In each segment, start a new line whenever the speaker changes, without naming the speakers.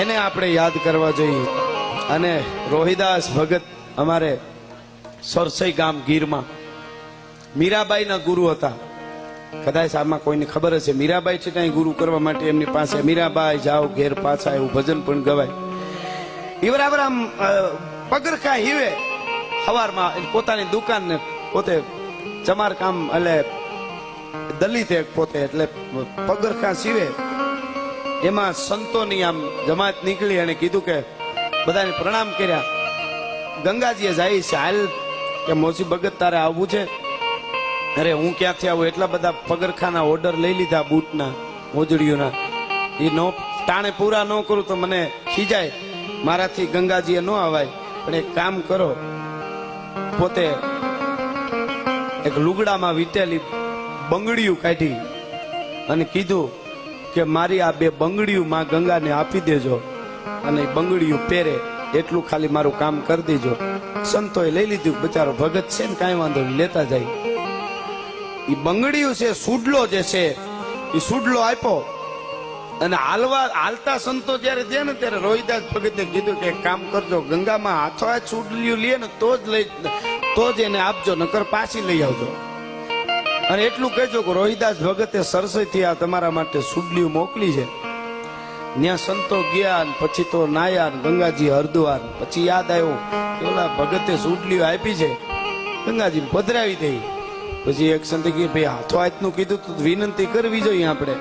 એને આપણે યાદ કરવા જોઈએ. અને રોહિદાસ ભગત અમારે સરસઈ ગામ ગીરમાં મીરાબાઈના ગુરુ હતા. કદાચ આમાં કોઈને ખબર હશે, મીરાબાઈ છે ત્યાં ગુરુ કરવા માટે એમની પાસે, મીરાબાઈ, જાઓ ઘેર પાછા એવું ભજન પણ ગવાય. એ બરાબર આમ પગરખા હીવે. સવારમાં પોતાની દુકાન ને પોતે ચમાર કામ એટલે દલિત એક પોતે એટલે પગરખા સીવે. એમાં સંતોની આમ જમાત નીકળી અને કીધું કે બધાને પ્રણામ કર્યા. ગંગાજીએ જાય છે, હાલ કે મોસી ભગત તારે આવવું છે? અરે હું ક્યાંથી આવું? એટલા બધા પગરખાના ઓર્ડર લઈ લીધા બૂટના, મોજડીઓના. એ નો, ટાણે પૂરા ન કરું તો મને ખીજાય. મારાથી ગંગાજીએ ન આવાય. પણ એક કામ કરો. પોતે એક લુગડામાં વીટેલી બંગડીયું કાઢી અને કીધું કે મારી આ બે બંગડીયું માં ગંગાને આપી દેજો અને બંગડીયું પહેરે, એટલું ખાલી મારું કામ કરી દેજો. સંતોએ લઈ લીધું, બચારો ભગત છે ને, કાંઈ વાંધો લેતા જાય. એ બંગડીયું છે, સુડલો જે છે એ સુડલો આપ્યો. અને હાલવા, હાલતા સંતો જયારે છે ને, ત્યારે રોહિદાસ ભગતને કીધું કે કામ કરજો, ગંગામાં હાથો હાથ સુડલિયું લે ને, તો જ લઈ, તો જ એને આપજો, નકર પાછી લઈ આવજો. અને એટલું કહેજો કે રોહિદાસ ભગતે સરસઈથી આ તમારા માટે સુડલીઓ મોકલી છે. ત્યાં સંતો ગયા પછી તો નાયા ગંગાજી હરદ્વાર. પછી યાદ આવ્યો પેલા ભગતે સુડલીઓ આપી છે. ગંગાજી પધરાવી દઈ પછી એક સંતે કે ભાઈ, હાથો હાથનું કીધું તો, વિનંતી કરવી જોઈએ આપણે.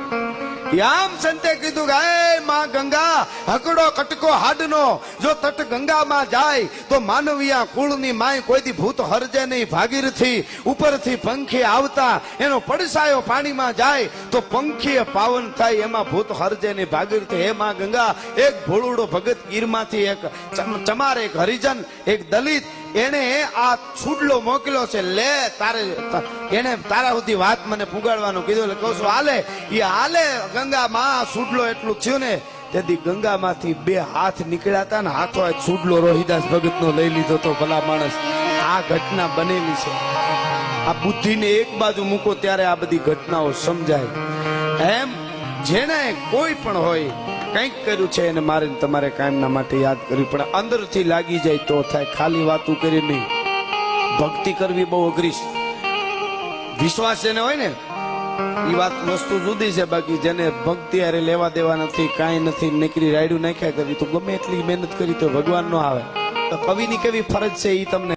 આમ સંતે કીધું કે માં ગંગા, હકડો કટકો હાડનો. જો તટ ગંગામાં જાય, તો માનવીયા કુળની માય કોઈથી ભૂત હરજે નહીં. ભાગીરથી ઉપરથી પંખી આવતા, એનો પડસાયો પાણીમાં જાય, તો પંખીએ પાવન થાય. એમાં ભૂત હરજે નહીં. ભાગીરથી, હે માં ગંગા, એક ભોળુડો ભગત ગીરમાંથી એક ચમ- ચમાર એક હરિજન, એક દલિત એને આ છૂડલો મોકલ્યો છે, લે તારે એને તારા સુધી વાત મને પુગાડવાનું કીધું એટલે કહું છું, હાલે એ હાલે, ગંગામાં છૂડલો એટલું થયું ને, તેથી ગંગામાંથી બે હાથ નીકળ્યા હતા ને, હાથો છૂડલો રોહિદાસ ભગતનો લઈ લીધો તો ભલા માણસ આ ઘટના બનેલી છે. આ બુદ્ધિને એક બાજુ મૂકો ત્યારે આ બધી ઘટનાઓ સમજાય. એમ જેને કોઈ પણ હોય કંઈક કર્યું છે એને મારે તમારે કાયમના માટે યાદ કરવી પણ અંદરથી લાગી જાય તો થાય. ખાલી વાતું કરી નહીં. ભક્તિ કરવી બહુ અઘરી વિશ્વાસ એને હોય ને એ વાત વસ્તુ જુદી છે બાકી જેને ભક્તિ હારે લેવા દેવા નથી, કાંઈ નથી, નીકળી રાયડું નાખ્યા કરી તો ગમે એટલી મહેનત કરી તો ભગવાન નો આવે. તો કવિની કેવી ફરજ છે એ તમને